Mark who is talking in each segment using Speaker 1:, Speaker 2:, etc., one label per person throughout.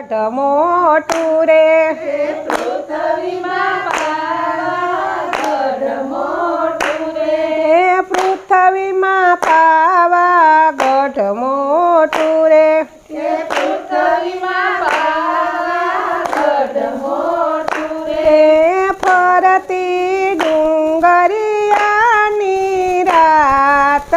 Speaker 1: ગઢ મોટું રે. પૃથ્વીમાં પાવા ગઢ મોટું રે. ફરતી ડુંગરિયાની રાત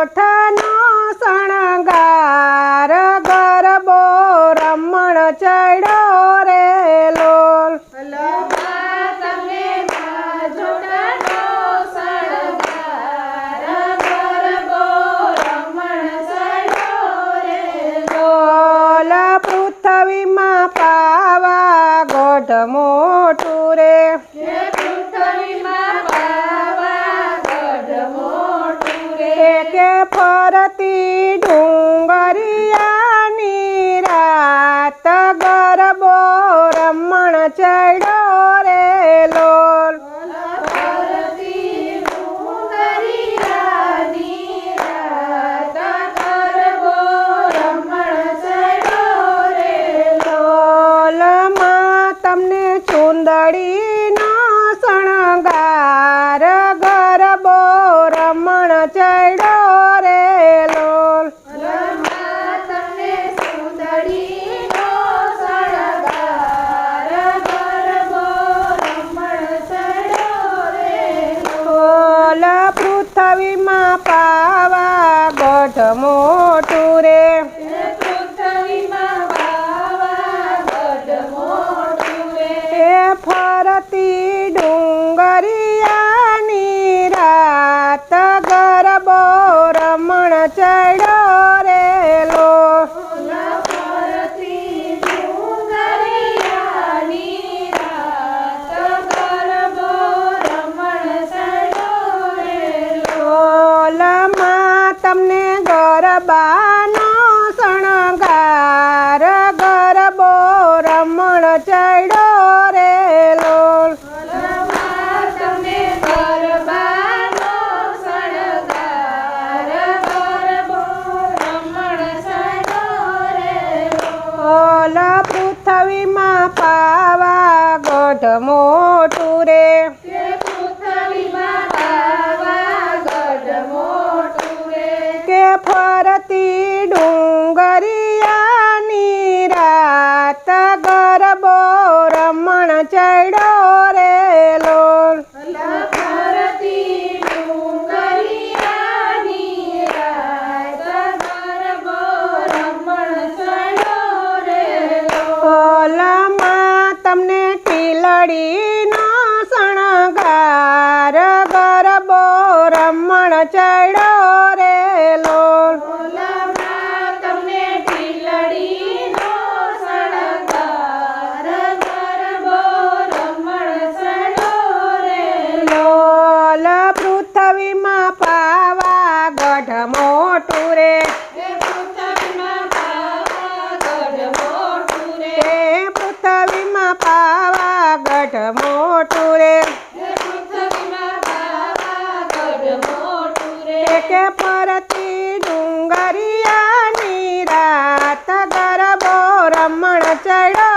Speaker 1: બાજોઠાનો શણગાર ગરબો રમણ ચડો રે લોલ. પૃથ્વીમાં પાવા ગઢ ફરતી ડુંગરિયાની રાત ગરબો રમણ ચડો રે લોલ. તમને ચુંદડીનો શણગાર પૃથ્વીમાં પાવા તમને ગરબાનો શણગાર ગરબો રમણ ચડો રે લોલ. પૃથ્વીમાં પાવા ગઢ ફરતી ડુંગરિયાની રાત ગરબો રમણ ચડો રે લોલ. તમને ટીલડીનો શણગાર ગરબો રમણ ચડો પૃથ્વીમાં પાવા ગઢ મોટું રે. પૃથ્વીમાં પાવા ગઢ મોટું રે. કે પરતી ડુંગરિયાની રાત ગરબો રમણ ચડો